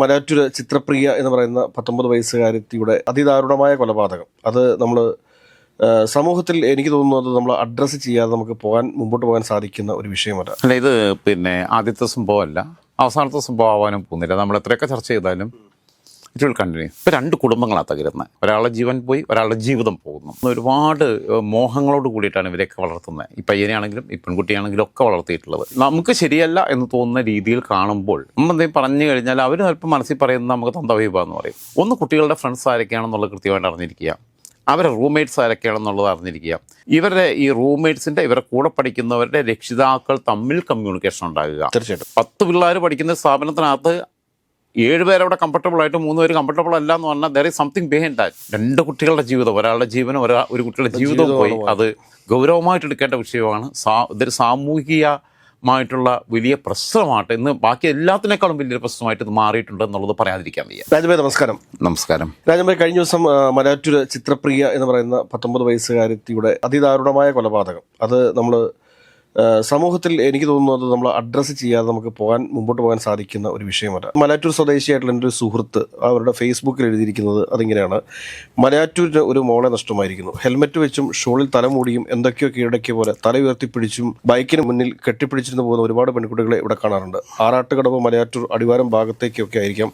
മലയാറ്റൂര് ചിത്രപ്രിയ എന്ന് പറയുന്ന പത്തൊമ്പത് വയസ്സുകാരത്തിയുടെ അതിദാരുണമായ കൊലപാതകം. അത് നമ്മൾ സമൂഹത്തിൽ എനിക്ക് തോന്നുന്നു അത് നമ്മൾ അഡ്രസ്സ് ചെയ്യാതെ നമുക്ക് പോകാൻ മുമ്പോട്ട് പോകാൻ സാധിക്കുന്ന ഒരു വിഷയമല്ല. അല്ല ഇത് പിന്നെ ആദ്യത്തെ സംഭവമല്ല. അവസാനത്തെ സംഭവം ആവാനും പോകുന്നില്ല. നമ്മൾ എത്രയൊക്കെ ചർച്ച ചെയ്താലും ഇറ്റ് വിൽ കണ്ടിന്യൂ. ഇപ്പം രണ്ട് കുടുംബങ്ങളാണ് തകരുന്നത്. ഒരാളുടെ ജീവൻ പോയി ഒരാളുടെ ജീവിതം പോകുന്നു. ഒരുപാട് മോഹങ്ങളോട് കൂടിയിട്ടാണ് ഇവരെയൊക്കെ വളർത്തുന്നത്. ഈ പയ്യനെയാണെങ്കിലും ഈ പെൺകുട്ടിയാണെങ്കിലും ഒക്കെ വളർത്തിയിട്ടുള്ളത്. നമുക്ക് ശരിയല്ല എന്ന് തോന്നുന്ന രീതിയിൽ കാണുമ്പോൾ നമ്മൾ എന്തെങ്കിലും പറഞ്ഞു കഴിഞ്ഞാൽ അവർ അല്പം മനസ്സിൽ പറയുന്നത് നമുക്ക് തന്തവീപ എന്ന് പറയും. ഒന്ന് കുട്ടികളുടെ ഫ്രണ്ട്സ് ആരൊക്കെയാണെന്നുള്ളത് കൃത്യമായിട്ട് അറിഞ്ഞിരിക്കുക. അവരെ റൂംമേറ്റ്സ് ആരൊക്കെയാണെന്നുള്ളത് അറിഞ്ഞിരിക്കുക. ഇവരുടെ ഈ റൂംമേറ്റ്സിന്റെ ഇവരെ കൂടെ പഠിക്കുന്നവരുടെ രക്ഷിതാക്കൾ തമ്മിൽ കമ്മ്യൂണിക്കേഷൻ ഉണ്ടാകുക. തീർച്ചയായിട്ടും. പത്ത് പിള്ളേർ പഠിക്കുന്ന സ്ഥാപനത്തിനകത്ത് ഏഴ് പേരവിടെ കംഫർട്ടബിൾ ആയിട്ട് മൂന്ന് പേര് കംഫർട്ടബിൾ അല്ല എന്ന് പറഞ്ഞാൽ there is something behind that രണ്ട് കുട്ടികളുടെ ജീവിതം ഒരാളുടെ ജീവനും ഒരാ ഒരു കുട്ടികളുടെ ജീവിതവും പോയി. അത് ഗൗരവമായിട്ട് എടുക്കേണ്ട വിഷയമാണ്. സാ ഇതൊരു സാമൂഹികമായിട്ടുള്ള വലിയ പ്രശ്നമായിട്ട് ഇന്ന് ബാക്കി എല്ലാത്തിനേക്കാളും വലിയൊരു പ്രശ്നമായിട്ട് ഇത് മാറിയിട്ടുണ്ട് എന്നുള്ളത് പറയാതിരിക്കാൻ വയ്യ. രാജഭായ് നമസ്കാരം. നമസ്കാരം. രാജഭായ് കഴിഞ്ഞ ദിവസം മലയാറ്റൂർ ചിത്രപ്രിയ എന്ന് പറയുന്ന പത്തൊമ്പത് വയസ്സുകാരത്തിയുടെ അതിദാരുണമായ കൊലപാതകം. അത് നമ്മൾ സമൂഹത്തിൽ എനിക്ക് തോന്നുന്നത് നമ്മൾ അഡ്രസ്സ് ചെയ്യാതെ നമുക്ക് പോകാൻ മുമ്പോട്ട് പോകാൻ സാധിക്കുന്ന ഒരു വിഷയമല്ല. മലയാറ്റൂർ സ്വദേശിയായിട്ടുള്ള എന്റെ ഒരു സുഹൃത്ത് അവരുടെ ഫേസ്ബുക്കിൽ എഴുതിയിരിക്കുന്നത് അതിങ്ങനെയാണ്. മലയാറ്റൂരിന് ഒരു മോളെ നഷ്ടമായിരിക്കുന്നു. ഹെൽമറ്റ് വെച്ചും ഷോളിൽ തലമൂടിയും എന്തൊക്കെയോ കീഴടക്കിയ പോലെ തല ഉയർത്തിപ്പിടിച്ചും ബൈക്കിന് മുന്നിൽ കെട്ടിപ്പിടിച്ചിരുന്നു പോകുന്ന ഒരുപാട് പെൺകുട്ടികളെ ഇവിടെ കാണാറുണ്ട്. ആറാട്ടുകടവ് മലയാറ്റൂർ അടിവാരം ഭാഗത്തേക്കൊക്കെ ആയിരിക്കാം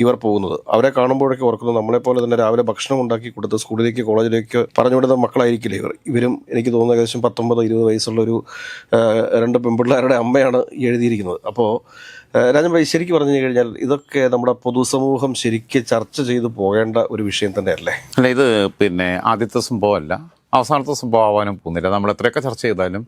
ഇവർ പോകുന്നത്. അവരെ കാണുമ്പോഴൊക്കെ ഓർക്കുന്നത് നമ്മളെപ്പോലെ തന്നെ രാവിലെ ഭക്ഷണം ഉണ്ടാക്കി കൊടുത്ത് സ്കൂളിലേക്ക് കോളേജിലേക്ക് പറഞ്ഞുവിടുന്ന മക്കളായിരിക്കില്ല ഇവർ? ഇവരും എനിക്ക് തോന്നുന്നു ഏകദേശം പത്തൊമ്പത് ഇരുപത് വയസ്സുള്ള ഒരു രണ്ട് പെൺപിള്ളേരുടെ അമ്മയാണ് എഴുതിയിരിക്കുന്നത്. അപ്പോൾ രാജൻ ഭായി ശരിക്കും പറഞ്ഞു കഴിഞ്ഞാൽ ഇതൊക്കെ നമ്മുടെ പൊതുസമൂഹം ശരിക്കും ചർച്ച ചെയ്തു പോകേണ്ട ഒരു വിഷയം തന്നെയല്ലേ? അല്ല ഇത് പിന്നെ ആദ്യത്തെ സംഭവമല്ല. അവസാനത്തെ സംഭവം ആവാനും പോകുന്നില്ല. നമ്മൾ എത്രയൊക്കെ ചർച്ച ചെയ്താലും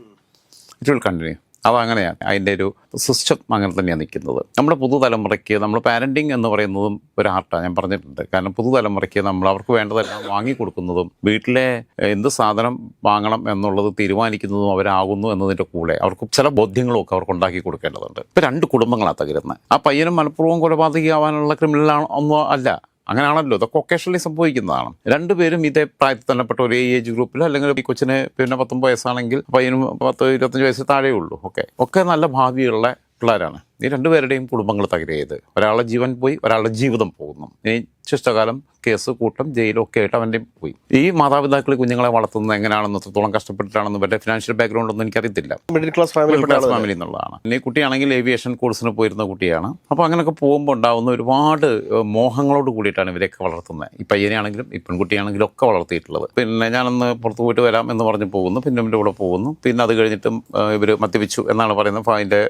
ഇറ്റ് വിൽ കണ്ടിന്യൂ അതങ്ങനെയാണ്. അതിന്റെ ഒരു സിസ്റ്റം അങ്ങനെ തന്നെയാണ് നിൽക്കുന്നത്. നമ്മുടെ പുതുതലമുറയ്ക്ക് നമ്മൾ പാരന്റിങ് എന്ന് പറയുന്നതും ഒരു ആർട്ടാണ്. ഞാൻ പറഞ്ഞിട്ടുണ്ട്. കാരണം പുതുതലമുറയ്ക്ക് നമ്മൾ അവർക്ക് വേണ്ടതെല്ലാം വാങ്ങിക്കൊടുക്കുന്നതും വീട്ടിലെ എന്ത് സാധനം വാങ്ങണം എന്നുള്ളത് തീരുമാനിക്കുന്നതും അവരാകുന്നു എന്നതിന്റെ കൂടെ അവർക്ക് ചില ബോധ്യങ്ങളും ഒക്കെ അവർക്ക് ഉണ്ടാക്കി കൊടുക്കേണ്ടതുണ്ട്. ഇപ്പം രണ്ട് കുടുംബങ്ങളാണ് തകരുന്നത്. ആ പയ്യനും മനഃപൂർവം കൊലപാതകയാവാനുള്ള ക്രിമിനലാണ് ഒന്നും അല്ല. അങ്ങനെയാണല്ലോ. ഇതൊക്കെ ഒക്കേഷണലി സംഭവിക്കുന്നതാണ്. രണ്ടുപേരും ഇതേ പ്രായത്തിൽ തന്നെ പെട്ട ഒരേ ഏജ് ഗ്രൂപ്പിൽ അല്ലെങ്കിൽ ഈ കൊച്ചിന് പിന്നെ പത്തൊമ്പത് വയസ്സാണെങ്കിൽ പയ്യനും പത്ത് ഇരുപത്തഞ്ച് വയസ്സ് താഴെയുള്ളൂ. ഓക്കെ ഒക്കെ നല്ല ഭാവിയുള്ള പിള്ളേരാണ്. ഈ രണ്ടുപേരുടെയും കുടുംബങ്ങൾ തകരയത്. ഒരാളുടെ ജീവൻ പോയി ഒരാളുടെ ജീവിതം പോകുന്നു. ഇനി ശിഷ്ടകാലം കേസ് കൂട്ടം ജയിലൊക്കെ ആയിട്ട് അവന്റെ പോയി. ഈ മാതാപിതാക്കൾ കുഞ്ഞുങ്ങളെ വളർത്തുന്നത് എങ്ങനെയാണെന്ന് എത്രത്തോളം കഷ്ടപ്പെട്ടിട്ടാണെന്ന് ഇവരുടെ ഫിനാൻഷ്യൽ ബാക്ക്ഗ്രൗണ്ട് ഒന്നും എനിക്കറിയത്തില്ല. Middle class family class family എന്നുള്ളതാണ്. ഇനി കുട്ടിയാണെങ്കിൽ ഏവിയേഷൻ കോഴ്സിന് പോയിരുന്ന കുട്ടിയാണ്. അപ്പോൾ അങ്ങനെയൊക്കെ പോകുമ്പോൾ ഉണ്ടാകുന്ന ഒരുപാട് മോഹങ്ങളോട് കൂടിയിട്ടാണ് ഇവരെയൊക്കെ വളർത്തുന്നത്. ഈ പയ്യനെയാണെങ്കിലും ഈ പെൺകുട്ടിയാണെങ്കിലും ഒക്കെ വളർത്തിയിട്ടുള്ളത്. പിന്നെ ഞാനൊന്ന് പുറത്ത് പോയിട്ട് വരാം എന്ന് പറഞ്ഞ് പോകുന്നു. പിന്നെ എന്റെ കൂടെ പോകുന്നു. പിന്നെ അത് കഴിഞ്ഞിട്ടും ഇവർ മദ്യപിച്ചു എന്നാണ് പറയുന്നത്. അപ്പോൾ അതിന്റെ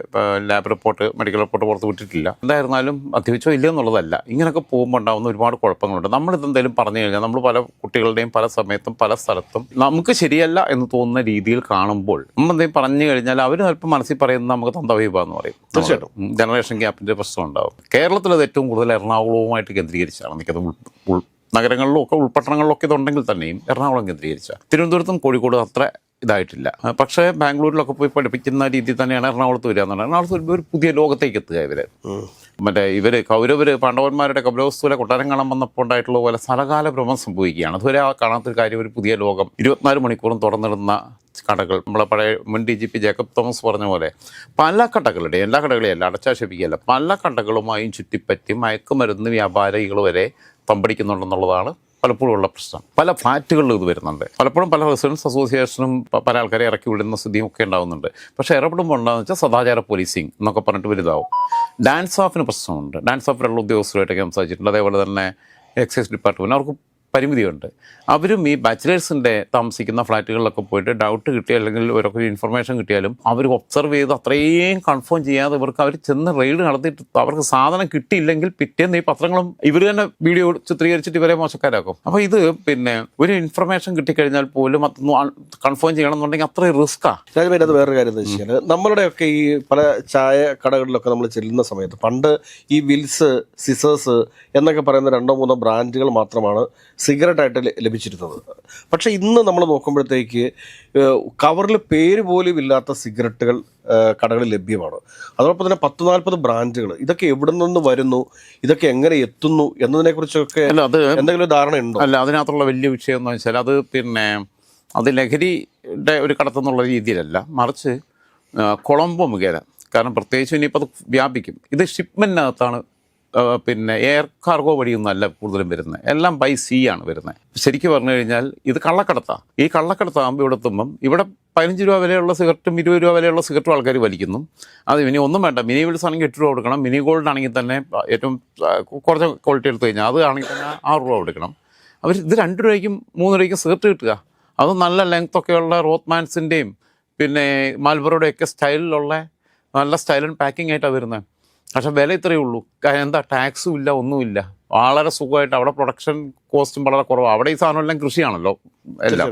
ലാബ് റിപ്പോർട്ട് മെഡിക്കൽ റിപ്പോർട്ട് പുറത്ത് വിട്ടിട്ടില്ല. എന്തായിരുന്നാലും മദ്യപിച്ചോ ഇല്ല എന്നുള്ളതല്ല ഇങ്ങനെയൊക്കെ പോകുമ്പോൾ ഉണ്ടാകുന്ന ഒരുപാട് കുഴപ്പങ്ങളുണ്ട്. നമ്മളിത് എന്തെങ്കിലും പറഞ്ഞു കഴിഞ്ഞാൽ നമ്മൾ പല കുട്ടികളുടെയും പല സമയത്തും പല സ്ഥലത്തും നമുക്ക് ശരിയല്ല എന്ന് തോന്നുന്ന രീതിയിൽ കാണുമ്പോൾ നമ്മൾ എന്തെങ്കിലും പറഞ്ഞു കഴിഞ്ഞാൽ അവർ അല്പം മനസ്സിൽ പറയുന്നത് നമുക്ക് തന്തവീപ എന്ന് പറയും തീർച്ചയായിട്ടും. ജനറേഷൻ ഗ്യാപ്പിന്റെ പ്രശ്നം ഉണ്ടാവും. കേരളത്തിൽ അത് ഏറ്റവും കൂടുതൽ എറണാകുളവുമായിട്ട് കേന്ദ്രീകരിച്ചാണ് എനിക്കത് നഗരങ്ങളിലും ഒക്കെ ഉൾപട്ടണങ്ങളിലൊക്കെ ഇതുണ്ടെങ്കിൽ തന്നെയും എറണാകുളം കേന്ദ്രീകരിച്ച തിരുവനന്തപുരത്തും കോഴിക്കോട് അത്ര ഇതായിട്ടില്ല. പക്ഷേ ബാംഗ്ലൂരിലൊക്കെ പോയി പഠിപ്പിക്കുന്ന രീതി തന്നെയാണ് എറണാകുളത്ത് വരിക എന്നുള്ളത്. എറണാകുളത്ത് ഒരു പുതിയ ലോകത്തേക്ക് എത്തുക ഇവർ. മറ്റേ ഇവർ കൗരവര് പാണ്ഡവന്മാരുടെ കപിലവസ്തുവിലെ കൊട്ടാരം കാണാൻ വന്നപ്പോൾ ഉണ്ടായിട്ടുള്ള പോലെ സ്ഥലകാല ഭ്രമം സംഭവിക്കുകയാണ്. അതുവരെ ആ കാണാത്തൊരു കാര്യം ഒരു പുതിയ ലോകം. ഇരുപത്തിനാല് മണിക്കൂറും തുറന്നിടുന്ന കടകൾ. നമ്മളെ പഴയ മുൻ D G P Jacob Thomas പറഞ്ഞ പോലെ പല കടകളുടെ എല്ലാ കടകളെയും അല്ല അടച്ചാക്ഷേപിക്കുകയല്ല പല കടകളുമായും ചുറ്റിപ്പറ്റി മയക്കുമരുന്ന് വ്യാപാരികൾ വരെ തമ്പടിക്കുന്നുണ്ടെന്നുള്ളതാണ് പലപ്പോഴും ഉള്ള പ്രശ്നം. പല ഫ്ലാറ്റുകളിലും ഇത് വരുന്നുണ്ട്. പലപ്പോഴും പല റെസിഡൻസ് അസോസിയേഷനും പല ആൾക്കാരെ ഇറക്കി വിടുന്ന സ്ഥിതിയും ഒക്കെ ഉണ്ടാകുന്നുണ്ട് പക്ഷേ ഇറപ്പെടുമ്പോൾ ഉണ്ടാകുന്ന വെച്ചാൽ സദാചാര പോലീസിങ് എന്നൊക്കെ പറഞ്ഞിട്ട് വലുതാവും. ഡാൻസ് ഓഫിന് പ്രശ്നമുണ്ട്. ഡാൻസ് ഓഫിലുള്ള ഉദ്യോഗസ്ഥരുമായിട്ടൊക്കെ സംസാരിച്ചിട്ടുണ്ട്. അതേപോലെ തന്നെ എക്സൈസ് ഡിപ്പാർട്ട്മെന്റ് അവർക്ക് പരിമിതിയുണ്ട്. അവരും ഈ ബാച്ചിലേഴ്സിന്റെ താമസിക്കുന്ന ഫ്ലാറ്റുകളിലൊക്കെ പോയിട്ട് ഡൗട്ട് കിട്ടിയ അല്ലെങ്കിൽ ഇവരൊക്കെ ഇൻഫർമേഷൻ കിട്ടിയാലും അവർ ഒബ്സർവ് ചെയ്ത് അത്രയും കൺഫേം ചെയ്യാതെ ഇവർക്ക് അവർ ചെന്ന് റെയ്ഡ് നടത്തിയിട്ട് അവർക്ക് സാധനം കിട്ടിയില്ലെങ്കിൽ പിറ്റേന്ന് ഈ പത്രങ്ങളും ഇവർ തന്നെ വീഡിയോ ചിത്രീകരിച്ചിട്ട് ഇവരെ മോശക്കാരാക്കും. അപ്പോൾ ഇത് പിന്നെ ഒരു ഇൻഫർമേഷൻ കിട്ടിക്കഴിഞ്ഞാൽ പോലും അത് കൺഫേം ചെയ്യണം എന്നുണ്ടെങ്കിൽ അത്രയും റിസ്ക്കാണ് രാജഭായ് അത് വേറൊരു കാര്യം വെച്ചാൽ നമ്മളുടെയൊക്കെ ഈ പല ചായ കടകളിലൊക്കെ നമ്മൾ ചെല്ലുന്ന സമയത്ത് പണ്ട് ഈ വിൽസ് സിസേഴ്സ് എന്നൊക്കെ പറയുന്ന രണ്ടോ മൂന്നോ ബ്രാൻഡുകൾ മാത്രമാണ് സിഗരറ്റ് ആയിട്ട് ലഭിച്ചിരുന്നത്. പക്ഷെ ഇന്ന് നമ്മൾ നോക്കുമ്പോഴത്തേക്ക് കവറിൽ പേര് പോലും ഇല്ലാത്ത സിഗരറ്റുകൾ കടകളിൽ ലഭ്യമാണ്. അതോടൊപ്പം തന്നെ പത്ത് നാൽപ്പത് ബ്രാൻഡുകൾ. ഇതൊക്കെ എവിടെ നിന്ന് വരുന്നു? ഇതൊക്കെ എങ്ങനെ എത്തുന്നു? എന്നതിനെ കുറിച്ചൊക്കെ അത് എന്തെങ്കിലും ധാരണ ഉണ്ടോ അല്ല അതിനകത്തുള്ള വലിയ വിഷയം എന്ന് വെച്ചാൽ അത് പിന്നെ അത് ലഹരിയുടെ ഒരു കടത്തെന്നുള്ള രീതിയിലല്ല. മറിച്ച് കൊളംബോ മുഖേന. കാരണം പ്രത്യേകിച്ച് ഇനിയിപ്പോൾ അത് വ്യാപിക്കും. ഇത് ഷിപ്മെന്റിനകത്താണ് പിന്നെ എയർ കാർഗോ വഴിയൊന്നും അല്ല കൂടുതലും വരുന്നത്. എല്ലാം ബൈ സീ ആണ് വരുന്നത്. ശരിക്കും പറഞ്ഞു കഴിഞ്ഞാൽ ഇത് കള്ളക്കടത്താണ് ഈ കള്ളക്കടത്താകുമ്പോൾ ഇവിടെ എത്തുമ്പം ഇവിടെ പതിനഞ്ച് രൂപ വിലയുള്ള സിഗരറ്റും ഇരുപത് രൂപ വിലയുള്ള സിഗരറ്റും ആൾക്കാർ വലിക്കുന്നു. അത് ഇനി ഒന്നും വേണ്ട. മിനി വിൽസ് ആണെങ്കിൽ എട്ട് രൂപ കൊടുക്കണം. മിനി ഗോൾഡ് ആണെങ്കിൽ തന്നെ ഏറ്റവും കുറച്ച് ക്വാളിറ്റി എടുത്തു കഴിഞ്ഞാൽ അത് ആണെങ്കിൽ തന്നെ ആറ് രൂപ കൊടുക്കണം. അവർ ഇത് രണ്ട് രൂപയ്ക്കും മൂന്ന് രൂപയ്ക്കും സിഗരറ്റ് കിട്ടുക. അത് നല്ല ലെങ്ത് ഒക്കെയുള്ള റോത്ത്മാൻസിന്റെയും പിന്നെ മാൽബറോടെയൊക്കെ സ്റ്റൈലിലുള്ള നല്ല സ്റ്റൈലും പാക്കിംഗ് ആയിട്ടാണ് വരുന്നത്. പക്ഷെ വില ഇത്രയേ ഉള്ളൂ. കാരണം എന്താ ടാക്സും ഇല്ല ഒന്നുമില്ല വളരെ സുഖമായിട്ട് അവിടെ പ്രൊഡക്ഷൻ കോസ്റ്റും വളരെ കുറവാണ് അവിടെ ഈ സാധനം എല്ലാം. കൃഷിയാണല്ലോ എല്ലാം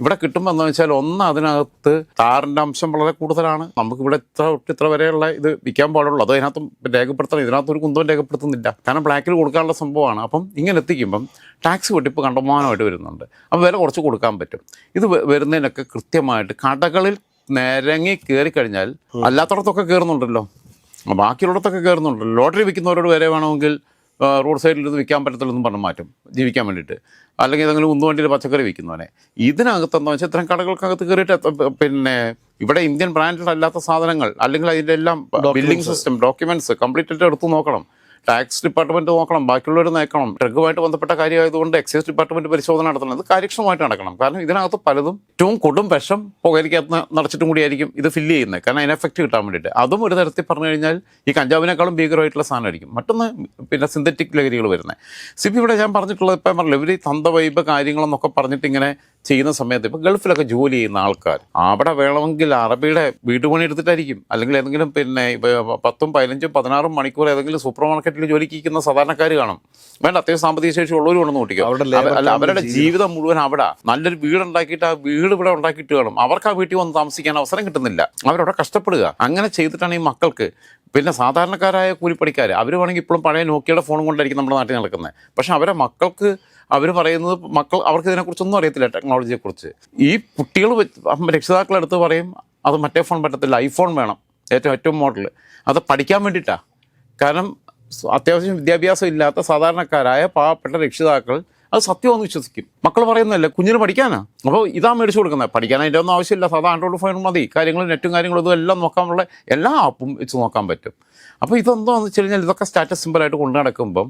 ഇവിടെ കിട്ടുമ്പോൾ എന്താ വെച്ചാൽ ഒന്ന് അതിനകത്ത് താറിന്റെ അംശം വളരെ കൂടുതലാണ്. നമുക്ക് ഇവിടെ ഇത്ര തൊട്ട് ഇത്ര വരെയുള്ള ഇത് വിൽക്കാൻ പാടുള്ളൂ. അത് അതിനകത്തും രേഖപ്പെടുത്തണം. ഇതിനകത്ത് ഒരു കുന്തവും രേഖപ്പെടുത്തുന്നില്ല. കാരണം ബ്ലാക്കിൽ കൊടുക്കാനുള്ള സംഭവമാണ്. അപ്പം ഇങ്ങനെ എത്തിക്കുമ്പം ടാക്സ് വെട്ടിപ്പ് കണ്ടമാനമായിട്ട് വരുന്നുണ്ട്. അപ്പം വില കുറച്ച് കൊടുക്കാൻ പറ്റും. ഇത് വരുന്നതിനൊക്കെ കൃത്യമായിട്ട് കടകളിൽ നിരങ്ങി കയറി കഴിഞ്ഞാൽ അല്ലാത്തടത്തൊക്കെ കയറുന്നുണ്ടല്ലോ. ബാക്കിയുള്ളിടത്തൊക്കെ കയറുന്നുണ്ട്. ലോട്ടറി വിൽക്കുന്നവരോട് വരെ വേണമെങ്കിൽ റോഡ് സൈഡിൽ ഇത് വിൽക്കാൻ പറ്റത്തില്ലെന്നും പറഞ്ഞു മാറ്റും ജീവിക്കാൻ വേണ്ടിയിട്ട്. അല്ലെങ്കിൽ ഏതെങ്കിലും ഉന്തുവണ്ടിയിൽ പച്ചക്കറി വിൽക്കുന്നവനെ. ഇതിനകത്തെന്ന് വെച്ചാൽ ഇത്തരം കടകൾക്കകത്ത് കയറിയിട്ട് പിന്നെ ഇവിടെ ഇന്ത്യൻ ബ്രാൻഡ് അല്ലാത്ത സാധനങ്ങൾ അല്ലെങ്കിൽ അതിന്റെ എല്ലാം ബില്ലിംഗ് സിസ്റ്റം ഡോക്യുമെന്റ്സ് കംപ്ലീറ്റ് ആയിട്ട് എടുത്തു നോക്കണം. ടാക്സ് ഡിപ്പാർട്ട്മെന്റ് നോക്കണം ബാക്കിയുള്ളവർ നോക്കണം ഡ്രഗുമായിട്ട് ബന്ധപ്പെട്ട കാര്യമായതുകൊണ്ട് എക്സൈസ് ഡിപ്പാർട്ട്മെന്റ് പരിശോധന നടത്തണം അത് കാര്യക്ഷമമായിട്ട് നടക്കണം. കാരണം ഇതിനകത്ത് പലതും ഏറ്റവും കൊടും വിഷം പുകയിലേക്കകത്ത് നിറച്ചിട്ടും കൂടിയായിരിക്കും ഇത് ഫില്ല് ചെയ്യുന്നത്. കാരണം അതിന് എഫക്റ്റ് കിട്ടാൻ വേണ്ടിയിട്ട്. അതും ഒരു തരത്തിൽ പറഞ്ഞു കഴിഞ്ഞാൽ ഈ കഞ്ചാവിനേക്കാളും ഭീകരമായിട്ടുള്ള സാധനമായിരിക്കും. മറ്റൊന്ന് പിന്നെ സിന്തറ്റിക് ലഹരികൾ വരുന്നത്. സിപ്പി ഇവിടെ ഞാൻ പറഞ്ഞിട്ടുള്ളത് ഇപ്പം പറഞ്ഞില്ല ഇവർ തന്തവൈബ് കാര്യങ്ങളെന്നൊക്കെ പറഞ്ഞിട്ട് ഇങ്ങനെ ചെയ്യുന്ന സമയത്ത് ഇപ്പം ഗൾഫിലൊക്കെ ജോലി ചെയ്യുന്ന ആൾക്കാർ അവിടെ വേണമെങ്കിൽ അറബിയുടെ വീട്ടുപണി എടുത്തിട്ടായിരിക്കും. അല്ലെങ്കിൽ ഏതെങ്കിലും പിന്നെ പത്തും പതിനഞ്ചും പതിനാറും മണിക്കൂർ ഏതെങ്കിലും സൂപ്പർ മാർക്കറ്റിൽ ജോലിക്ക് ഇരിക്കുന്ന സാധാരണക്കാർ കാണും. വേണ്ട അത്യാവശ്യം സാമ്പത്തിക ശേഷി ഉള്ളവരും ഉണ്ടെന്ന് കൂട്ടിക്കും അവരുടെ. ജീവിതം മുഴുവൻ അവിടെ. നല്ലൊരു വീട് ഉണ്ടാക്കിയിട്ട് ആ വീട് ഇവിടെ ഉണ്ടാക്കിയിട്ട് കാണും. അവർക്ക് ആ വീട്ടിൽ വന്ന് താമസിക്കാൻ അവസരം കിട്ടുന്നില്ല. അവരവിടെ കഷ്ടപ്പെടുക. അങ്ങനെ ചെയ്തിട്ടാണ് ഈ മക്കൾക്ക് പിന്നെ സാധാരണക്കാരായ കൂലിപ്പണിക്കാർ അവർ വേണമെങ്കിൽ ഇപ്പോഴും പഴയ നോക്കിയുടെ ഫോൺ കൊണ്ടായിരിക്കും നമ്മുടെ നാട്ടിൽ നടക്കുന്നത്. പക്ഷെ അവരെ മക്കൾക്ക് അവർ പറയുന്നത് മക്കൾ അവർക്ക് ഇതിനെക്കുറിച്ചൊന്നും അറിയത്തില്ല ടെക്നോളജിയെക്കുറിച്ച്. ഈ കുട്ടികൾ രക്ഷിതാക്കളെടുത്ത് പറയും അത് മറ്റേ ഫോൺ പറ്റത്തില്ല ഐഫോൺ വേണം. ഏറ്റവും ഏറ്റവും മോഡൽ അത് പഠിക്കാൻ വേണ്ടിയിട്ടാണ് കാരണം അത്യാവശ്യം വിദ്യാഭ്യാസം ഇല്ലാത്ത സാധാരണക്കാരായ പാവപ്പെട്ട രക്ഷിതാക്കൾ അത് സത്യമെന്ന് വിശ്വസിക്കും. മക്കൾ പറയുന്നതല്ലേ കുഞ്ഞിന് പഠിക്കാനാ? അപ്പോൾ ഇതാ മേടിച്ചു കൊടുക്കുന്നത്. പഠിക്കാൻ അതിന്റെ ഒന്നും ആവശ്യമില്ല. സാധാ ആൻഡ്രോയിഡ് ഫോൺ മതി. കാര്യങ്ങളും നെറ്റും കാര്യങ്ങളും ഇതും എല്ലാം നോക്കാനുള്ള എല്ലാ ആപ്പും വെച്ച് നോക്കാൻ പറ്റും. അപ്പോൾ ഇതെന്താണെന്ന് വെച്ച് കഴിഞ്ഞാൽ ഇതൊക്കെ സ്റ്റാറ്റസ് സിമ്പിളായിട്ട് കൊണ്ടു നടക്കുമ്പം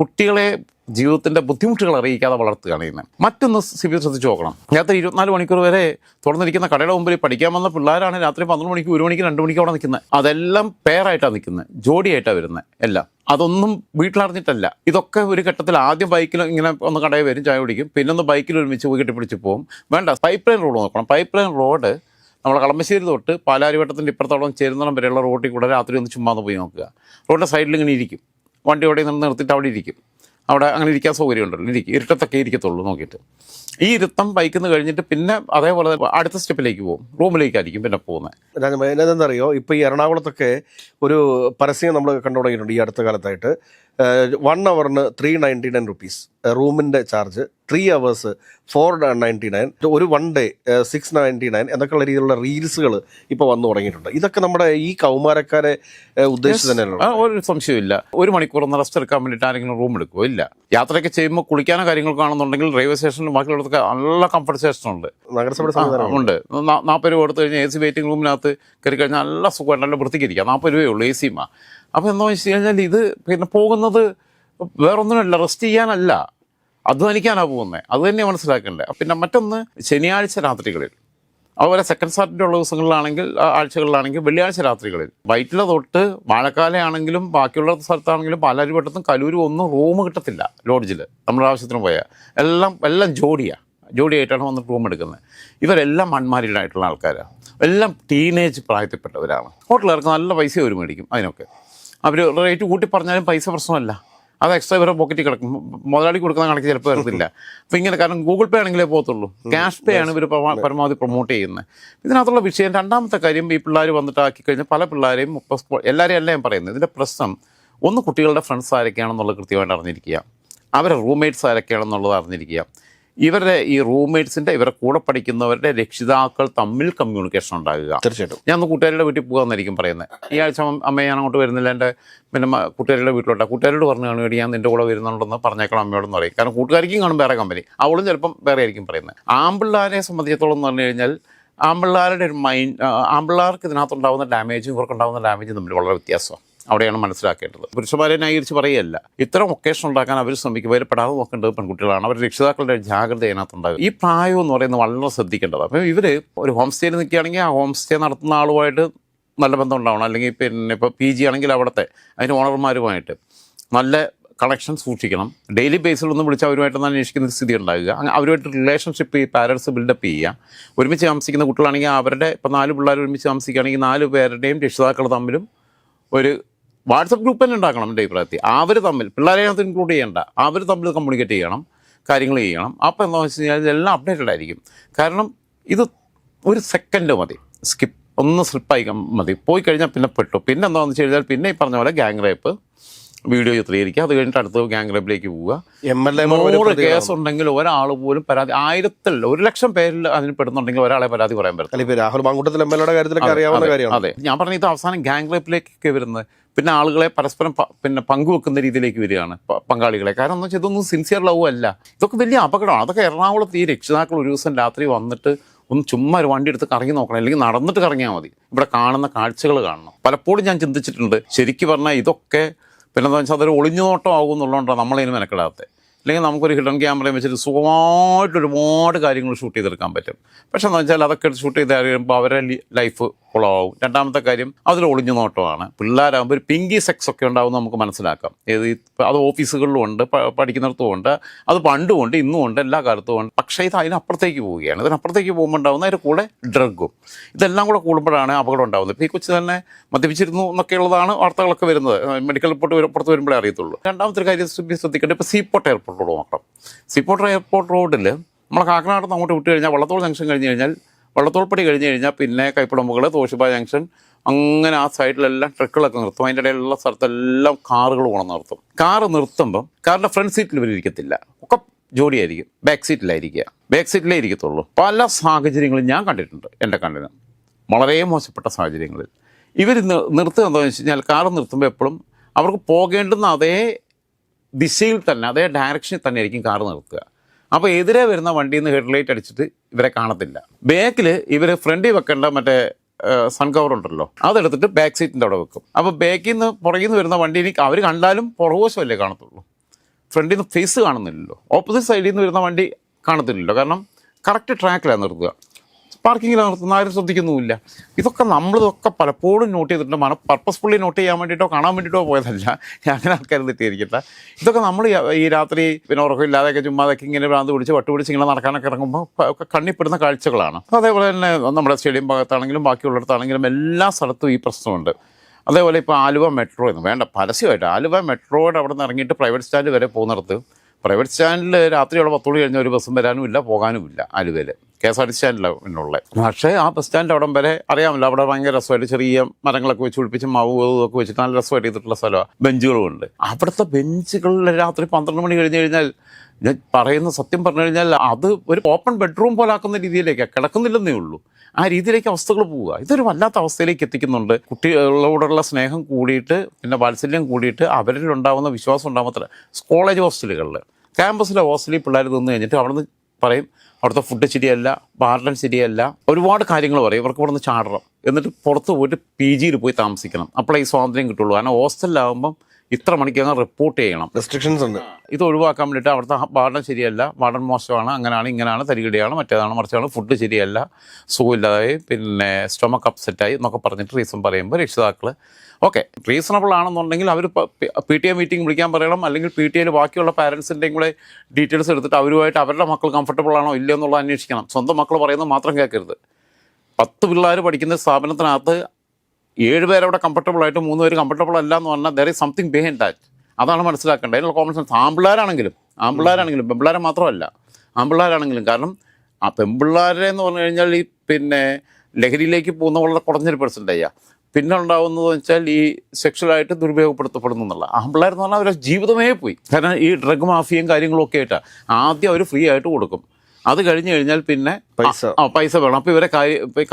കുട്ടികളെ ജീവിതത്തിന്റെ ബുദ്ധിമുട്ടുകൾ അറിയിക്കാതെ വളർത്തുകയാണ് ഇന്ന് മറ്റൊന്ന് സിബി ശ്രദ്ധിച്ച് നോക്കണം. രാത്രി ഇരുപത്തിനാല് മണിക്കൂർ വരെ തുറന്നിരിക്കുന്ന കടയുടെ മുമ്പിൽ പഠിക്കാൻ വന്ന പിള്ളേരാണ് രാത്രി പന്ത്രണ്ട് മണിക്ക് ഒരു മണിക്ക് രണ്ട് മണിക്ക് അവിടെ നിൽക്കുന്നത് അതെല്ലാം പെയറായിട്ടാണ് നിൽക്കുന്നത് ജോഡിയായിട്ടാണ് വരുന്നത് എല്ലാം അതൊന്നും വീട്ടിലറിഞ്ഞിട്ടല്ല. ഇതൊക്കെ ഒരു ഘട്ടത്തിൽ ആദ്യം ബൈക്കിൽ ഇങ്ങനെ ഒന്ന് കടയിൽ വരും ചായ കുടിക്കും. പിന്നെ ഒന്ന് ബൈക്കിൽ ഒരുമിച്ച് കെട്ടിപ്പിടിച്ച് പോകും വേണ്ട പൈപ്പ് ലൈൻ റോഡ് നോക്കണം. പൈപ്പ് ലൈൻ റോഡ് നമ്മൾ കളമശ്ശേരി തൊട്ട് പാലാരിവട്ടത്തിന്റെ ഇപ്പുറത്തോളം ചേരുന്നിടം വരെയുള്ള റോട്ടിൽ കൂടെ രാത്രി ഒന്ന് ചുമ്മാ ഒന്ന് പോയി നോക്കുക. റോഡിന്റെ സൈഡിൽ ഇങ്ങനെ ഇരിക്കും. വണ്ടി അവിടെ നിന്ന് നിർത്തിയിട്ട് അവിടെ ഇരിക്കും. അവിടെ അങ്ങനെ ഇരിക്കാൻ സൗകര്യമുണ്ടല്ലോ. ഇരിക്കും ഇരുട്ടത്തൊക്കെ ഇരിക്കത്തുള്ളൂ നോക്കിയിട്ട്. ഈ ഇരുത്തം ബൈക്കിൽ കഴിഞ്ഞിട്ട് പിന്നെ അതേപോലെ അടുത്ത സ്റ്റെപ്പിലേക്ക് പോകും. റൂമിലേക്കായിരിക്കും പിന്നെ പോകുന്നത് എന്നതെന്നറിയോ ഇപ്പോൾ ഈ എറണാകുളത്തൊക്കെ ഒരു പരസ്യം നമ്മൾ കണ്ടു തുടങ്ങിയിട്ടുണ്ട് ഈ അടുത്ത കാലത്തായിട്ട്. വൺ അവറിന് ത്രീ നയന്റി നയൻ റുപ്പീസ് റൂമിന്റെ charge three hours four ninety nine ഒരു one day six ninety nine എന്നൊക്കെയുള്ള രീതിയിലുള്ള റീൽസുകൾ ഇപ്പോൾ വന്നു തുടങ്ങിയിട്ടുണ്ട്. ഇതൊക്കെ നമ്മുടെ ഈ കൗമാരക്കാരെ ഉദ്ദേശിച്ച് തന്നെയല്ലോ ആ, ഒരു സംശയമില്ല ഒരു മണിക്കൂർ ഒന്ന് റെസ്റ്റ് എടുക്കാൻ വേണ്ടിയിട്ട് ആരെങ്കിലും റൂം എടുക്കുമോ ഇല്ല. യാത്രയൊക്കെ ചെയ്യുമ്പോൾ കുളിക്കാനോ കാര്യങ്ങളൊക്കെ ആണെന്നുണ്ടെങ്കിൽ റെയിൽവേ സ്റ്റേഷനിലും ബാക്കിയുള്ളതൊക്കെ നല്ല കംഫർട്ട് സ്റ്റേഷൻ ഉണ്ട്. നഗരസഭയുടെ ഉണ്ട്. നാൽപ്പത് രൂപ കൊടുത്തു കഴിഞ്ഞാൽ എ സി വെയിറ്റിംഗ് റൂമിനകത്ത് കയറി കഴിഞ്ഞാൽ നല്ല സുഖമായിട്ട് നല്ല വൃത്തിക്കിരിക്കാം നാൽപ്പത് രൂപയേ ഉള്ളൂ എ സിമാ അപ്പോൾ എന്താ വെച്ച് കഴിഞ്ഞാൽ ഇത് പിന്നെ പോകുന്നത് വേറൊന്നിനല്ല റെസ്റ്റ് ചെയ്യാനല്ല. അധ്വാനിക്കാനാണ് പോകുന്നത് അത് തന്നെ മനസ്സിലാക്കേണ്ടത് പിന്നെ മറ്റൊന്ന് ശനിയാഴ്ച രാത്രികളിൽ. അതുപോലെ സെക്കൻഡ് സാറ്റർഡേ ഉള്ള ദിവസങ്ങളിലാണെങ്കിൽ ആഴ്ചകളിലാണെങ്കിൽ വെള്ളിയാഴ്ച രാത്രികളിൽ. വൈറ്റില തൊട്ട് വാഴക്കാലയാണെങ്കിലും ബാക്കിയുള്ള സ്ഥലത്താണെങ്കിലും പാലാരിവട്ടത്തും കലൂരും ഒന്നും റൂം കിട്ടത്തില്ല ലോഡ്ജിൽ നമ്മുടെ ആവശ്യത്തിന് പോയാൽ എല്ലാം എല്ലാം ജോഡിയാണ് ജോഡിയായിട്ടാണ് വന്നിട്ട് റൂം എടുക്കുന്നത് ഇവരെല്ലാം അൺമാരീഡ് ആയിട്ടുള്ള ആൾക്കാരാണ് എല്ലാം ടീനേജ് പ്രായത്തിൽപ്പെട്ടവരാണ്. ഹോട്ടലുകാർക്ക് നല്ല പൈസ ഒരു മേടിക്കും അതിനൊക്കെ. അവർ റേറ്റ് കൂട്ടി പറഞ്ഞാലും പൈസ പ്രശ്നമല്ല. അത് എക്സ്ട്രാ ഇവരുടെ പോക്കറ്റിൽ കിടക്കും. മുതലാളി കൊടുക്കുന്ന കണക്ക് ചിലപ്പോൾ വരത്തില്ല. അപ്പം ഇങ്ങനെ കാരണം ഗൂഗിൾ പേ ആണെങ്കിലേ പോകത്തുള്ളൂ. ക്യാഷ് പേ ആണ് ഇവർ പരമാവധി പ്രൊമോട്ട് ചെയ്യുന്നത്. ഇതിനകത്തുള്ള വിഷയം രണ്ടാമത്തെ കാര്യം ഈ പിള്ളേർ വന്നിട്ട് ആക്കി കഴിഞ്ഞാൽ പല പിള്ളേരെയും എല്ലാവരെയും അല്ല ഞാൻ പറയുന്നത്. ഇതിന്റെ പ്രശ്നം ഒന്ന് കുട്ടികളുടെ ഫ്രണ്ട്സ് ആരൊക്കെയാണെന്നുള്ളത് കൃത്യമായിട്ട് അറിഞ്ഞിരിക്കുക. അവരുടെ റൂംമേറ്റ്സ് ആരൊക്കെയാണെന്നുള്ളത് അറിഞ്ഞിരിക്കുക. ഇവരുടെ ഈ റൂംമേറ്റ്സിന്റെ ഇവരുടെ കൂടെ പഠിക്കുന്നവരുടെ രക്ഷിതാക്കൾ തമ്മിൽ കമ്മ്യൂണിക്കേഷൻ ഉണ്ടാകുക. തീർച്ചയായിട്ടും. ഞാൻ ഒന്ന് കൂട്ടുകാരുടെ വീട്ടിൽ പോകാമെന്നായിരിക്കും പറയുന്നത്. ഈ ആഴ്ച അമ്മ- അമ്മ ഞാൻ അങ്ങോട്ട് വരുന്നില്ല. എന്റെ പിന്നെ കൂട്ടുകാരുടെ വീട്ടിലോട്ടാണ് കൂട്ടുകാരോട് പറഞ്ഞു കാണുകയാണ് ഞാൻ നിന്റെ കൂടെ വരുന്നുണ്ടെന്ന് പറഞ്ഞേക്കണം അമ്മയോടെന്ന് പറയും. കാരണം കൂട്ടുകാരിക്കും കാണും വേറെ കമ്പനി അവളും ചിലപ്പം വേറെ ആയിരിക്കും പറയുന്നത്. ആമ്പിള്ളാരെ സംബന്ധിച്ചിടത്തോളം എന്ന് പറഞ്ഞു കഴിഞ്ഞാൽ ആമ്പിള്ളാരുടെ ഒരു മൈൻഡ് ആമ്പിള്ളാർക്ക് ഇതിനകത്തുണ്ടാകുന്ന ഡാമേജും ഇവർക്കുണ്ടാകുന്ന ഡാമേജും തമ്മിൽ വളരെ വ്യത്യാസമാണ്. അവിടെയാണ് മനസ്സിലാക്കേണ്ടത്. പുരുഷന്മാരെ ന്യായീകരിച്ച് പറയുകയല്ല. ഇത്തരം ഒക്കേഷൻ ഉണ്ടാക്കാൻ അവർ ശ്രമിക്കും. അവർ പെടാതെ നോക്കേണ്ടത് പെൺകുട്ടികളാണ്. അവരുടെ രക്ഷിതാക്കളുടെ ജാഗ്രത അതിനകത്തുണ്ടാകും ഈ പ്രായം എന്ന് പറയുന്നത് വളരെ ശ്രദ്ധിക്കേണ്ടത് അപ്പം ഇവർ ഒരു ഹോം സ്റ്റേയിൽ നിൽക്കുകയാണെങ്കിൽ ആ ഹോം സ്റ്റേ നടത്തുന്ന ആളുമായിട്ട് നല്ല ബന്ധം ഉണ്ടാവണം. അല്ലെങ്കിൽ പിന്നെ ഇപ്പോൾ പി ജി ആണെങ്കിൽ അവിടുത്തെ അതിന്റെ ഓണർമാരുമായിട്ട് നല്ല കണക്ഷൻ സൂക്ഷിക്കണം. ഡെയിലി ബേസിൽ ഒന്ന് വിളിച്ച് അവരുമായിട്ടൊന്ന് അന്വേഷിക്കുന്ന സ്ഥിതി ഉണ്ടാകുക അവരുമായിട്ട് റിലേഷൻഷിപ്പ് ഈ പാരൻസ് ബിൽഡപ്പ് ചെയ്യുക. ഒരുമിച്ച് താമസിക്കുന്ന കുട്ടികളാണെങ്കിൽ അവരുടെ ഇപ്പോൾ നാല് പിള്ളേർ ഒരുമിച്ച് താമസിക്കുകയാണെങ്കിൽ നാല് പേരുടെയും രക്ഷിതാക്കൾ തമ്മിലും ഒരു വാട്സപ്പ് ഗ്രൂപ്പ് തന്നെ ഉണ്ടാക്കണം എന്റെ അഭിപ്രായത്തിൽ. അവർ തമ്മിൽ പിള്ളേരെ അതിനകത്ത് ഇൻക്ലൂഡ് ചെയ്യേണ്ട. അവർ തമ്മിൽ കമ്മ്യൂണിക്കേറ്റ് ചെയ്യണം കാര്യങ്ങൾ ചെയ്യണം. അപ്പോൾ എന്താണെന്ന് വെച്ച് കഴിഞ്ഞാൽ ഇതെല്ലാം അപ്ഡേറ്റഡ് ആയിരിക്കും. കാരണം ഇത് ഒരു സെക്കൻഡ് മതി. സ്കിപ്പ് ഒന്ന് സ്ലിപ്പായി മതി. പോയി കഴിഞ്ഞാൽ പിന്നെ പെട്ടു. പിന്നെ എന്താണെന്ന് വെച്ച് കഴിഞ്ഞാൽ പിന്നെ ഈ പറഞ്ഞ പോലെ ഗാങ് റേപ്പ് വീഡിയോ ചിത്രീകരിക്കുക. അത് കഴിഞ്ഞിട്ട് അടുത്ത ഗാങ് റേപ്പിലേക്ക് പോവുക. എം എൽ എ നൂറ് കേസ് ഉണ്ടെങ്കിൽ ഒരാൾ പോലും പരാതി ആയിരത്തിൽ ഒരു ലക്ഷം പേരിൽ അതിന് പെടുന്നുണ്ടെങ്കിൽ ഒരാളെ പരാതി പറയാൻ പറ്റില്ല ഇപ്പൊ രാഹുൽ മാങ്കൂട്ടത്തിൽ എം എൽ എയുടെ കാര്യത്തിലൊക്കെ അറിയാവുന്ന കാര്യമാണ്. അതെ. ഞാൻ പറഞ്ഞ ഇത് അവസാനം ഗ്യാങ് റേപ്പിലേക്കൊക്കെ വരുന്നത്. പിന്നെ ആളുകളെ പരസ്പരം പിന്നെ പങ്കുവെക്കുന്ന രീതിയിലേക്ക് വരികയാണ് പങ്കാളികളെ. കാരണം എന്ന് വെച്ചാൽ ഇതൊന്നും സിൻസിയർ ലവ് അല്ല. ഇതൊക്കെ വലിയ അപകടമാണ്. അതൊക്കെ എറണാകുളത്ത് ഈ രക്ഷിതാക്കൾ ഒരു ദിവസം രാത്രി വന്നിട്ട് ഒന്ന് ചുമ്മാ ഒരു വണ്ടി എടുത്ത് കറങ്ങി നോക്കണം. അല്ലെങ്കിൽ നടന്നിട്ട് കറങ്ങിയാൽ മതി. ഇവിടെ കാണുന്ന കാഴ്ചകൾ കാണണം. പലപ്പോഴും ഞാൻ ചിന്തിച്ചിട്ടുണ്ട്. ശരിക്കും പറഞ്ഞാൽ ഇതൊക്കെ പിന്നെന്താ വെച്ചാൽ അതൊരു ഒളിഞ്ഞു നോട്ടം ആകും എന്നുള്ളതുകൊണ്ടാണ് നമ്മളതിന് മെനക്കെടാത്തത്. അല്ലെങ്കിൽ നമുക്കൊരു ഹിഡൻ ക്യാമറയും വെച്ചിട്ട് സുഖമായിട്ട് ഒരുപാട് കാര്യങ്ങൾ ഷൂട്ട് ചെയ്തെടുക്കാൻ പറ്റും. പക്ഷെ എന്ന് വെച്ചാൽ അതൊക്കെ ഷൂട്ട് ചെയ്ത് കഴിയുമ്പോൾ അവരെ ലൈഫ് കുളമാവും രണ്ടാമത്തെ കാര്യം അതിൽ ഒളിഞ്ഞു നോട്ടമാണ്. പിള്ളേരാകുമ്പോൾ ഒരു പിങ്കി സെക്സ് ഒക്കെ ഉണ്ടാവും നമുക്ക് മനസ്സിലാക്കാം. ഏത് അത് ഓഫീസുകളിലും ഉണ്ട് പഠിക്കുന്നിടത്തും ഉണ്ട് അത് പണ്ടും ഉണ്ട് ഇന്നും ഉണ്ട് എല്ലാ കാലത്തും ഉണ്ട്. പക്ഷേ ഇത് അതിനപ്പുറത്തേക്ക് പോവുകയാണ്. ഇതിനപ്പുറത്തേക്ക് പോകുമ്പോൾ ഉണ്ടാകുന്ന അതിന്റെ കൂടെ ഡ്രഗും. ഇതെല്ലാം കൂടെ കൂടുമ്പോഴാണ് അപകടം ഉണ്ടാകുന്നത് ഇപ്പോൾ ഈ കൊച്ചു തന്നെ മദ്യപിച്ചിരുന്നു എന്നൊക്കെയുള്ളതാണ് വാർത്തകളൊക്കെ വരുന്നത്. മെഡിക്കൽ റിപ്പോർട്ട് പുറത്ത് വരുമ്പോഴേ അറിയത്തുള്ളൂ. രണ്ടാമത്തെ കാര്യം ശ്രദ്ധി- ശ്രദ്ധിക്കേണ്ടത് ഇപ്പോൾ സീപോർട്ട് എയർപോർട്ട് റോഡ് മാത്രം. സീപോർട്ട് എയർപോർട്ട് റോഡിൽ നമ്മൾ കാക്കനാട് നിന്ന് അങ്ങോട്ട് വിട്ട് കഴിഞ്ഞാൽ വള്ളത്തോൾ ജംഗ്ഷൻ കഴിഞ്ഞ് കഴിഞ്ഞാൽ വള്ളത്തോൾപ്പടി കഴിഞ്ഞ് കഴിഞ്ഞാൽ പിന്നെ കൈപ്പടമ്പുകൾ തോഷിബ ജംഗ്ഷൻ അങ്ങനെ ആ സൈഡിലെല്ലാം ട്രക്കുകളൊക്കെ നിർത്തും. അതിന്റെ ഇടയിലുള്ള സ്ഥലത്തെല്ലാം കാറുകൾ കൊണ്ടു നിർത്തും. കാറ് നിർത്തുമ്പം കാറിന്റെ ഫ്രണ്ട് സീറ്റിൽ ഇവർ ഒക്കെ ജോഡിയായിരിക്കും. Back സീറ്റിലായിരിക്കുക back സീറ്റിലേ ഇരിക്കത്തുള്ളൂ. പല സാഹചര്യങ്ങളും ഞാൻ കണ്ടിട്ടുണ്ട് എന്റെ കണ്ണിന്. വളരെ മോശപ്പെട്ട സാഹചര്യങ്ങളിൽ. ഇവർ നിർത്തുക എന്താണെന്ന് വെച്ച് കഴിഞ്ഞാൽ കാറ് നിർത്തുമ്പോൾ എപ്പോഴും അവർക്ക് പോകേണ്ടുന്ന അതേ ദിശയിൽ തന്നെ അതേ ഡയറക്ഷനിൽ തന്നെ ആയിരിക്കും കാർ നിർത്തുക. അപ്പോൾ എതിരെ വരുന്ന വണ്ടിയിൽ നിന്ന് ഹെഡ്ലൈറ്റ് അടിച്ചിട്ട് ഇവരെ കാണത്തില്ല. ബാക്കിൽ ഇവർ ഫ്രണ്ടിൽ വെക്കേണ്ട മറ്റേ സൺ കവർ ഉണ്ടല്ലോ അതെടുത്തിട്ട് ബാക്ക് സീറ്റിന്റെ അവിടെ വെക്കും. അപ്പോൾ ബാക്കിൽ നിന്ന് പുറകിൽ നിന്ന് വരുന്ന വണ്ടി അവർ കണ്ടാലും പുറകുവശമല്ലേ കാണത്തുള്ളൂ. ഫ്രണ്ടിൽ നിന്ന് ഫേസ് കാണുന്നില്ലല്ലോ. ഓപ്പോസിറ്റ് സൈഡിൽ നിന്ന് വരുന്ന വണ്ടി കാണത്തില്ലല്ലോ. കാരണം കറക്റ്റ് ട്രാക്കിലാണ് നിർത്തുക. പാർക്കിങ്ങിലാണ് നടത്തുന്ന ആരും ശ്രദ്ധിക്കുന്നുമില്ല. ഇതൊക്കെ നമ്മളിതൊക്കെ പലപ്പോഴും നോട്ട് ചെയ്തിട്ടുണ്ട്. മന പർപ്പസ്ഫുള്ളി നോട്ട് ചെയ്യാൻ വേണ്ടിയിട്ടോ കാണാൻ വേണ്ടിയിട്ടോ പോയതല്ല. ഞാൻ അങ്ങനെ ആൾക്കാർ തെറ്റിയിരിക്കട്ടെ ഇതൊക്കെ നമ്മൾ ഈ രാത്രി പിന്നെ ഉറക്കമില്ലാതെയൊക്കെ ചുമ്മാതൊക്കെ ഇങ്ങനെ ഭ്രാന്ത് പിടിച്ച് വട്ട് പിടിച്ച് ഇങ്ങനെ നടക്കാനൊക്കെ ഇറങ്ങുമ്പോൾ ഒക്കെ കണ്ണിപ്പെടുന്ന കാഴ്ചകളാണ്. അതേപോലെ തന്നെ നമ്മുടെ സ്റ്റേഡിയം ഭാഗത്താണെങ്കിലും ബാക്കിയുള്ളിടത്താണെങ്കിലും എല്ലാ സ്ഥലത്തും ഈ പ്രശ്നമുണ്ട്. അതേപോലെ ഇപ്പോൾ ആലുവ മെട്രോ എന്ന് വേണ്ട പരസ്യമായിട്ട് ആലുവ മെട്രോയുടെ അവിടെ നിന്ന് ഇറങ്ങിയിട്ട് പ്രൈവറ്റ് സ്റ്റാൻഡ് വരെ പോകുന്നിടത്ത് പ്രൈവറ്റ് സ്റ്റാൻഡിൽ രാത്രിയുള്ള പത്തോളി കഴിഞ്ഞ ഒരു ബസ്സും വരാനും ഇല്ല പോകാനും ഇല്ല ആലുവയിൽ കെ എസ് ആർ ടി സ്റ്റാൻഡിലാണ് എന്നുള്ളത് പക്ഷേ ആ ബസ് സ്റ്റാൻഡ് അവിടം വരെ അറിയാമല്ലോ അവിടെ ഭയങ്കര രസമായിട്ട് ചെറിയ മരങ്ങളൊക്കെ വെച്ച് പിടിപ്പിച്ച് മാവ് ഒക്കെ വെച്ചിട്ട് നല്ല രസമായിട്ട് ചെയ്തിട്ടുള്ള സ്ഥലമാണ് ബെഞ്ചുകളും ഉണ്ട്. അവിടുത്തെ ബെഞ്ചുകളിൽ രാത്രി പന്ത്രണ്ട് മണി കഴിഞ്ഞ് കഴിഞ്ഞാൽ ഞാൻ പറയുന്ന സത്യം പറഞ്ഞു കഴിഞ്ഞാൽ അത് ഒരു ഓപ്പൺ ബെഡ്റൂം പോലെ ആക്കുന്ന രീതിയിലേക്കാണ് കിടക്കുന്നില്ലെന്നേ ഉള്ളൂ. ആ രീതിയിലേക്ക് അവസ്ഥകൾ പോവുക. ഇതൊരു വല്ലാത്ത അവസ്ഥയിലേക്ക് എത്തിക്കുന്നുണ്ട്. കുട്ടികളോടുള്ള സ്നേഹം കൂടിയിട്ട് പിന്നെ വാത്സല്യം കൂടിയിട്ട് അവരിൽ ഉണ്ടാകുന്ന വിശ്വാസം ഉണ്ടാകുന്ന കോളേജ് ഹോസ്റ്റലുകളിൽ ക്യാമ്പസിലെ ഹോസ്റ്റലിൽ പിള്ളേർ നിന്ന് കഴിഞ്ഞിട്ട് അവിടെ നിന്ന് പറയും. അവിടുത്തെ ഫുഡ് ശരിയല്ല ബാർഡൻ ശരിയല്ല. ഒരുപാട് കാര്യങ്ങൾ പറയും. ഇവർക്ക് ഇവിടെ നിന്ന് ചാടണം. എന്നിട്ട് പുറത്ത് പോയിട്ട് പി ജിയിൽ പോയി താമസിക്കണം. അപ്പോഴേ ഈ സ്വാതന്ത്ര്യം കിട്ടുള്ളൂ. കാരണം ഹോസ്റ്റലിലാകുമ്പം ഇത്ര മണിക്കകം റിപ്പോർട്ട് ചെയ്യണം. റെസ്ട്രിക്ഷൻസ് ഉണ്ട്. ഇത് ഒഴിവാക്കാൻ വേണ്ടിയിട്ട് അവിടുത്തെ വാർഡൻ ശരിയല്ല. വാർഡൻ മോശമാണ് അങ്ങനെയാണ് ഇങ്ങനെയാണ് തരികിടയാണ് മറ്റേതാണ് മറിച്ചാണ് ഫുഡ് ശരിയല്ല സുഖമില്ലാതായി പിന്നെ സ്റ്റൊമക്ക് അപ്സെറ്റായി എന്നൊക്കെ പറഞ്ഞിട്ട് റീസൺ പറയുമ്പോൾ രക്ഷിതാക്കൾ ഓക്കെ റീസണബിൾ ആണെന്നുണ്ടെങ്കിൽ അവർ പി ടി എ മീറ്റിംഗ് വിളിക്കാൻ പറയണം. അല്ലെങ്കിൽ പി ടി എയിൽ ബാക്കിയുള്ള പാരൻസിന്റെയും കൂടെ ഡീറ്റെയിൽസ് എടുത്തിട്ട് അവരുമായിട്ട് അവരുടെ മക്കൾ കംഫർട്ടബിൾ ആണോ ഇല്ലയോ എന്നുള്ളത് അന്വേഷിക്കണം. സ്വന്തം മക്കൾ പറയുന്നത് മാത്രം കേൾക്കരുത്. പത്ത് പിള്ളേർ പഠിക്കുന്ന സ്ഥാപനത്തിനകത്ത് ഏഴ് പേര് അവിടെ കംഫർട്ടബിൾ ആയിട്ട് മൂന്ന് പേര് കംഫർട്ടബിൾ അല്ല എന്ന് പറഞ്ഞാൽ there is something behind that അതാണ് മനസ്സിലാക്കേണ്ടത്. അതിനുള്ള കോമൺ സെൻസ് ആമ്പിള്ളേരാണെങ്കിലും ആമ്പിള്ളേരാണെങ്കിലും പെമ്പിള്ളേരെ മാത്രമല്ല. ആമ്പിള്ളേരാണെങ്കിലും കാരണം ആ പെമ്പിള്ളേരെ എന്ന് പറഞ്ഞു കഴിഞ്ഞാൽ ഈ പിന്നെ ലഹരിയിലേക്ക് പോകുന്ന വളരെ കുറഞ്ഞൊരു പെർസെന്റേജാ പിന്നെ ഉണ്ടാവുന്നത് വെച്ചാൽ ഈ സെക്ഷലായിട്ട് ദുരുപയോഗപ്പെടുത്തപ്പെടുന്നു എന്നുള്ള. ആമ്പിള്ളേർ എന്ന് പറഞ്ഞാൽ അവരുടെ ജീവിതമേ പോയി. കാരണം ഈ ഡ്രഗ് മാഫിയും കാര്യങ്ങളും ഒക്കെ ആയിട്ടാണ് ആദ്യം അവർ ഫ്രീ ആയിട്ട് കൊടുക്കും. അത് കഴിഞ്ഞു കഴിഞ്ഞാൽ പിന്നെ പൈസ. ആ പൈസ വേണം. അപ്പോൾ ഇവരെ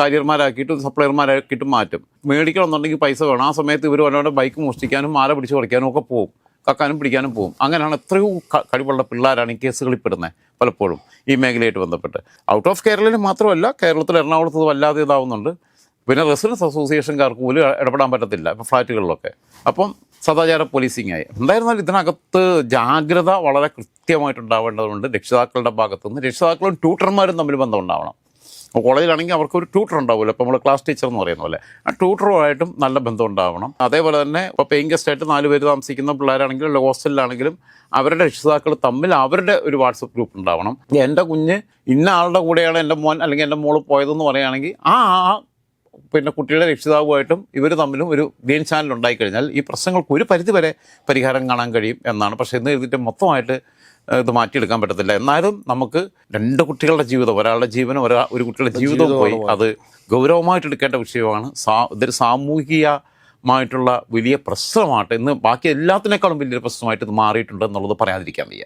കാര്യർമാരാക്കിയിട്ടും സപ്ലയർമാരാക്കിയിട്ടും മാറ്റും. മേടിക്കണമെന്നുണ്ടെങ്കിൽ പൈസ വേണം. ആ സമയത്ത് ഇവർ വല്ലവരുടെ ബൈക്ക് മോഷ്ടിക്കാനും മാല പിടിച്ച് പറിക്കാനും ഒക്കെ പോകും കക്കാനും പിടിക്കാനും പോകും അങ്ങനെയാണ് എത്രയോ കഴിവുള്ള പിള്ളേരാണ് ഈ കേസുകളിൽ പെടുന്നത് പലപ്പോഴും ഈ മേഖലയായിട്ട് ബന്ധപ്പെട്ട്. ഔട്ട് ഓഫ് കേരളയിൽ മാത്രമല്ല കേരളത്തിൽ എറണാകുളത്ത് വല്ലാതെ ഇതാവുന്നുണ്ട്. പിന്നെ റെസിഡൻസ് അസോസിയേഷൻകാർക്ക് പോലും ഇടപെടാൻ പറ്റത്തില്ല. ഇപ്പം ഫ്ലാറ്റുകളിലൊക്കെ. അപ്പം സദാചാര പോലീസിംഗ് ആയി. എന്തായിരുന്നാലും ഇതിനകത്ത് ജാഗ്രത വളരെ കൃത്യമായിട്ടുണ്ടാവേണ്ടതുണ്ട്. രക്ഷിതാക്കളുടെ ഭാഗത്തു നിന്ന് രക്ഷിതാക്കളും ട്യൂട്ടർമാരും തമ്മിൽ ബന്ധം ഉണ്ടാവണം അപ്പോൾ കോളേജിലാണെങ്കിൽ അവർക്ക് ഒരു ട്യൂട്ടർ ഉണ്ടാവുമല്ലോ. ഇപ്പോൾ നമ്മൾ ക്ലാസ് ടീച്ചർ എന്ന് പറയുന്ന പോലെ. ആ ട്യൂട്ടറുമായിട്ടും നല്ല ബന്ധം ഉണ്ടാവണം അതേപോലെ തന്നെ ഇപ്പോൾ പെയിങ് ഗസ്റ്റായിട്ട് നാല് പേര് താമസിക്കുന്ന പിള്ളേരാണെങ്കിലും ഹോസ്റ്റലിലാണെങ്കിലും അവരുടെ രക്ഷിതാക്കൾ തമ്മിൽ അവരുടെ ഒരു വാട്സപ്പ് ഗ്രൂപ്പ് ഉണ്ടാവണം. എന്റെ കുഞ്ഞ് ഇന്ന ആളുടെ കൂടെയാണ് എന്റെ മോൻ അല്ലെങ്കിൽ എന്റെ മോൾ പോയതെന്ന് പറയുകയാണെങ്കിൽ ആ ആ പിന്നെ കുട്ടിയുടെ രക്ഷിതാവുമായിട്ടും ഇവർ തമ്മിലും ഒരു ഗ്രീൻ ചാനൽ ഉണ്ടായിക്കഴിഞ്ഞാൽ ഈ പ്രശ്നങ്ങൾക്ക് ഒരു പരിധിവരെ പരിഹാരം കാണാൻ കഴിയും എന്നാണ്. പക്ഷേ ഇന്ന് എഴുതിയിട്ട് മൊത്തമായിട്ട് ഇത് മാറ്റിയെടുക്കാൻ പറ്റത്തില്ല. എന്നാലും നമുക്ക് രണ്ട് കുട്ടികളുടെ ജീവിതം ഒരാളുടെ ജീവനും ഒരാ ഒരു കുട്ടിയുടെ ജീവിതവും പോയി. അത് ഗൗരവമായിട്ട് എടുക്കേണ്ട വിഷയമാണ്. സാ ഇതൊരു സാമൂഹികമായിട്ടുള്ള വലിയ പ്രശ്നമായിട്ട് ഇന്ന് ബാക്കി എല്ലാത്തിനേക്കാളും വലിയൊരു പ്രശ്നമായിട്ട് ഇത് മാറിയിട്ടുണ്ട് എന്നുള്ളത് പറയാതിരിക്കാൻ വയ്യ.